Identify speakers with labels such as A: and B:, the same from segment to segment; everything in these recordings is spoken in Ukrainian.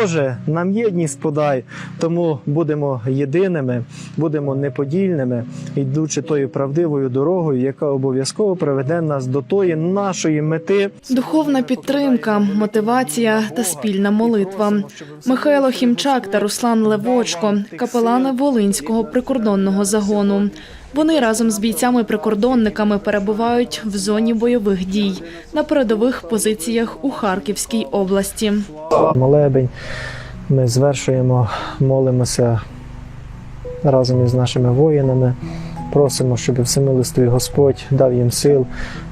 A: Боже, нам єдність подай, тому будемо єдиними, будемо неподільними, йдучи тою правдивою дорогою, яка обов'язково приведе нас до тої нашої мети.
B: Духовна підтримка, мотивація та спільна молитва. Михайло Хімчак та Руслан Левочко, капелани Волинського прикордонного загону. Вони разом з бійцями-прикордонниками перебувають в зоні бойових дій на передових позиціях у Харківській області.
A: Молебень ми звершуємо, молимося разом із нашими воїнами. Просимо, щоб всемилостивий Господь дав їм сил,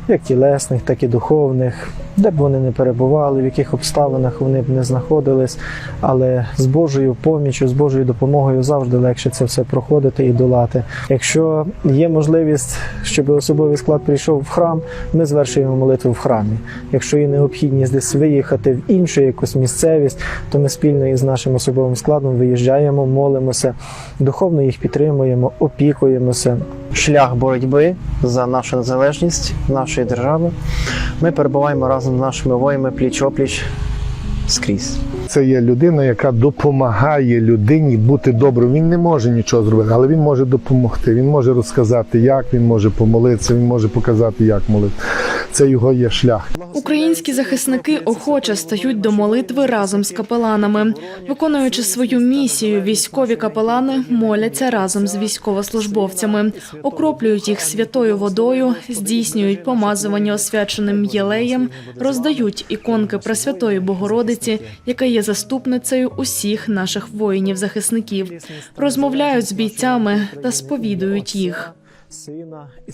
A: як тілесних, так і духовних, де б вони не перебували, в яких обставинах вони б не знаходились, але з Божою поміччю, з Божою допомогою завжди легше це все проходити і долати. Якщо є можливість, щоб особовий склад прийшов в храм, ми звершуємо молитву в храмі. Якщо є необхідність десь виїхати в іншу якусь місцевість, то ми спільно із нашим особовим складом виїжджаємо, молимося, духовно їх підтримуємо, опікуємося. Шлях боротьби за нашу незалежність нашої держави. Ми перебуваємо разом з нашими воями пліч-опліч скрізь.
C: Це є людина, яка допомагає людині бути добрим. Він не може нічого зробити, але він може допомогти. Він може розказати, як він може помолитися, він може показати, як молити. Це його є шлях.
B: Українські захисники охоче стають до молитви разом з капеланами. Виконуючи свою місію, військові капелани моляться разом з військовослужбовцями, окроплюють їх святою водою, здійснюють помазування освяченим єлеєм, роздають іконки Пресвятої Богородиці, яка є заступницею усіх наших воїнів-захисників, розмовляють з бійцями та сповідують їх.
A: Сина і